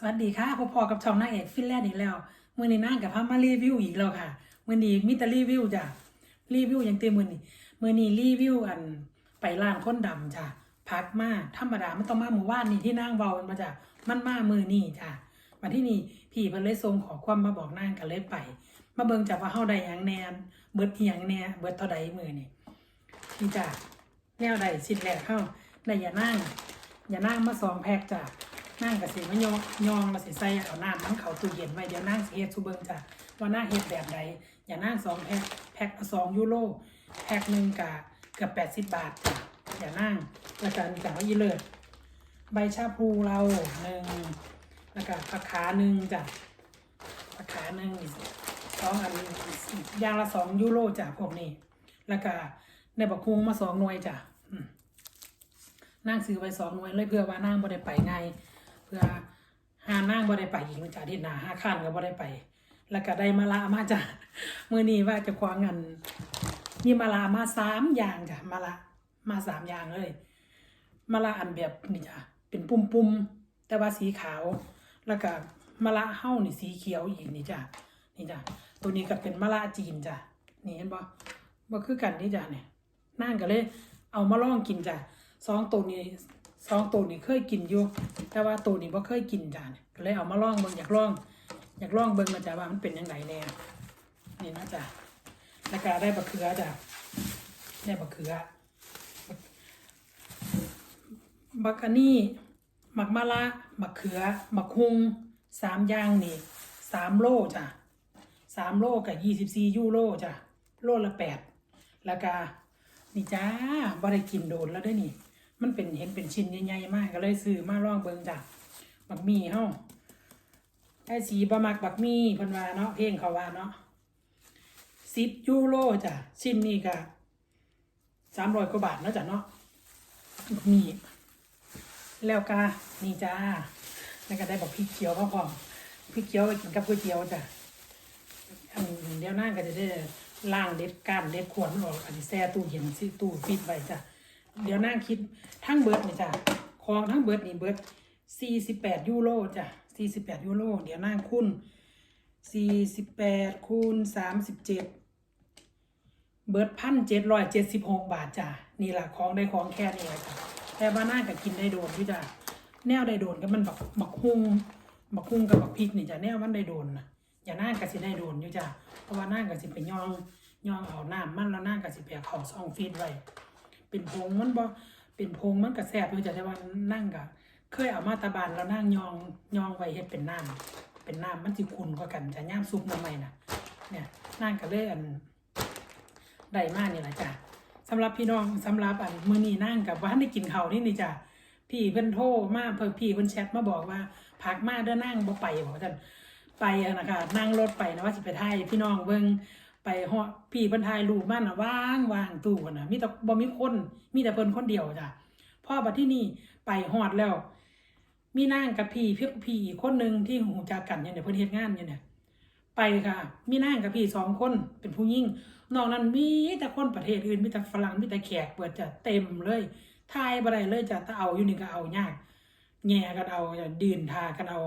สวัสดีค่ะพอๆกับช่องนางเอกฟินแลนด์อีกแล้วมื่อนี้นางกับพามารีวิวอีกแล้วค่ะมื่อนี้มีแต่รีวิวจ้ะรีวิวอย่างเต็มมือนี้มื่อนี้รีวิวอันไปร้านคนดำจ้ะพักมาธรรมดาไมันต้องมาหมู่บ้านนี่ที่นางเบามันมาจ้ะมันมามือนี่จ้ะมาที่นี่พี่เพิ่นเลยส่งขอความมาบอกนางกันเลยไป มาเบิ่งจ้ะว่าเฮาได้หยังแหน่เบิดอีหยังแน่เบิดเท่าใดมือนี่นี่จ้ะแนวใดชิ้นแรกเฮาได้อย่านั่งอย่านั่งมาสองแพ็กจ้ะ นั่งกับสิมายองยองมาสิใส่เอาน้ำมันเขาตู้เย็นไว้เดี๋ยวนั่งเฮ็ดซูเบิงจ้ะว่านั่งเฮ็ดแบบใดอย่านั่งสองแพ็คแพ็คสองยูโรแพ็คหนึ่งกะเกือบแปดสิบบาทจ้ะอย่านั่งแล้วก็มีกับว่าอีเลิศใบชาพลูเราหนึ่งแล้วก็ผักขาหนึ่งจ้ะผักขาหนึ่งสองอันย่างละสองยูโรจ้ะพวกนี้แล้วก็ในบักคุงมาสองหน่วยจ้ะนั่งซื้อไปสองหน่วยเลยเพื่อว่านั่งบ่ได้ไปไง เพื่อหานั่งบ่ได้ไปอีกมันจะอาทิตย์หนาห้าขั้นก็บ่ได้ไป แล้วก็ได้มาลามาจ้ะมื้อนี้ว่าจะคว้างเงินมีมาลามาสามอย่างจ้ะมาละมาสามอย่างเลย มาละอันแบบนี่จ้ะเป็นปุ่มๆแต่ว่าสีขาว แล้วก็มาละเฮ้านี่สีเขียวอีกนี่จ้ะนี่จ้ะตัวนี้ก็เป็นมะละจีนจ้ะนี่เห็นบ่บ่คือกันนี่จ้ะเนี่ยนั่งก็เลย เอามาลองกินจ้ะสองตัวนี้ สองตัวนี้เคยกินอยู่ แต่ว่าตัวนี้บ่เคยกินจ้ะเนี่ยก็เลยเอามาลองเบิ่งอยากลอง อยากลองเบิ่งนะจ้ะว่ามันเป็นยังไงแน่นี่นะจ้ะแล้วก็ได้บะเขือจ้ะได้บะเขือบักอันนี้หมักมะละหมักเขือหมักฮุงสามอย่างนี่สามโลจ้ะสามโลกับยี่สิบสี่ยูโรจ้ะโลละแปดแล้วก็นี่จ้าบ่ได้กินโดนแล้วได้อนี่ มันเป็นเห็นเป็นชิ้นใหญ่ๆมากก็เลยซื้อมาลองเบิ่งจ้ะบักมี่เฮาได้สีบะมักบักมี่เพิ่นว่าเนาะเพลงเขาว่าเนาะสิบยูโรจ้ะชิ้นนี้ก็สามร้อยกว่าบาทเนาะจ้ะเนาะบักมี่แล้วก็นี่จ้าแล้วก็ได้บอกพริกเขียวพร้อมพริกเขียวกินกับก๋วยเตี๋ยวจ้ะอันเดียวหน้าก็จะได้ล่างเด็ดก้านเด็ดขวดมันออกอันนี้แช่ตู้เย็นซิตู้ฟิตไว้จ้ะ เดี๋ยวหน้าคิดทั้งเบิร์ดนี่จ้ะของทั้งเบิร์ดนี่เบิร์ดสี่สิบแปดยูโรจ้ะสี่สิบแปดยูโรเดี๋ยวหน้าคูณสี่สิบแปดคูณสามสิบเจ็ดเบิร์ดพันเจ็ดร้อยเจ็ดสิบหกบาทจ้ะนี่แหละของได้ของแค่นี้แหละจ้ะแต่ว่าน่ากับกินได้โดนพี่จ้ะแนวได้โดนก็มันบักบักฮุงบักฮุงกับบักพริกนี่จ้ะแนวมันได้โดนนะอย่าน่ากับสิได้โดนอยู่จ้ะเพราะว่าน่ากับสิไปย่องย่องเอาน้ำมันแล้วน่ากับสิไปเอาเขาซองฟีดไว้ เป็นพงมันบ่เป็นพงมันก็แซ่บอยู่จ้ะแต่ว่านั่งกับเคยเอามาตาบานแล้วนั่งยองยองไว้เฮ็ดเป็นน้ำเป็นน้ำมันสิขุ่นกว่ากันจะย่ามซุปน้ำใหม่น่ะเนี่ยนั่งกับเลยอันได้มากนี่แหละจ้ะสำหรับพี่น้องสำหรับอันมือนี้นั่งกับว่าได้กินเขาวนี่นี่จ้ะพี่เพิ่นโทรมาเพิ่นพี่เพิ่นแชทมาบอกว่าพักมาเด้อนั่งบ่ไปบอกว่าจันไปนะคะนั่งรถไปนะว่าสิไปไทยพี่น้องเบิ่ง ไปฮอดพี่เพิ่นถ่ายรูปมันน่ะว่างว่างตู้น่ะมีแต่บ่มีคนมีแต่เพิ่นคนเดียวจ้ะพ่อบัดที่นี่ไปฮอดแล้ว มีนั่งกับพี่พี่พี่อีกคนหนึงที่หูจักกันอยู่เนี่ยเพิ่นเฮ็ดงานอยู่เนี่ยไปค่ะ มีนางกับพี่สองคนเป็นผู้หญิงนอกนั้นมีแต่คนประเทศอื่นมีแต่ฝรั่งมีแต่แขกเปิดจะเต็มเลยทายบ่ได้เลยจะถ้าเอาอยู่นี่ก็เอายากแง่กันเอาอย่าดืนทากันเอา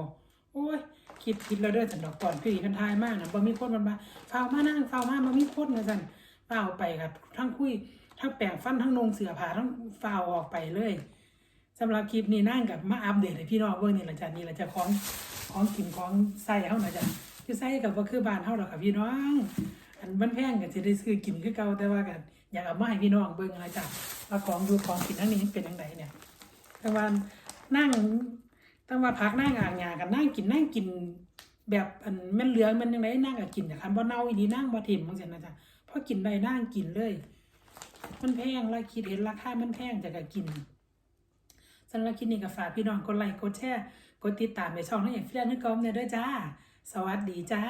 โอ้ยคิดคิดแล้วเด้อสันดอกก่อนพี่กันทายมากนะบ่มีคนมันมาเฝ้ามานั่งเฝ้ามาบ่มีคนนะสันเฝ้าไปครับทั้งคุยทั้งแปลงฟันทั้งนงเสือผ้าทั้งเฝ้าออกไปเลยสำหรับคลิปนี้นั่งกับมาอัปเดตให้พี่น้องเบิ่งนี่แหละจ้ะนี่แหละจ้ะของของกินของใส่เฮานะจ้ะคือใส่กับว่าคือบ้านเฮาดอกค่ะพี่น้อง อันมันแพงก็สิได้ซื้อกินคือเก่าแต่ว่ากันอยากเอามาให้พี่น้องเบิ่งอะไรจ้ะว่าของดูของกินทั้งนี้เป็นจังไดเนี่ยแต่ว่านั่ง ตั้งว่าพักนั่งอ่างยากันนั่งกินนั่งกิน แบบอันแม่นเหลืองมันยังไงนั่งก็กินแต่คันบ่เน่าอีดีนั่งบ่ถิ่มมังเสียนะจ๊ะพอกินได้นั่งกินเลย มันแพงแล้วคิดเห็นราคามันแพงจะก็กินสำหรับคลิปนี้ก็ฝากพี่น้องกดไลค์กดแชร์กดติดตามในช่องนั่งอย่างเฟียนนึกกอมเนี่ยด้วยจ้า สวัสดีจ้า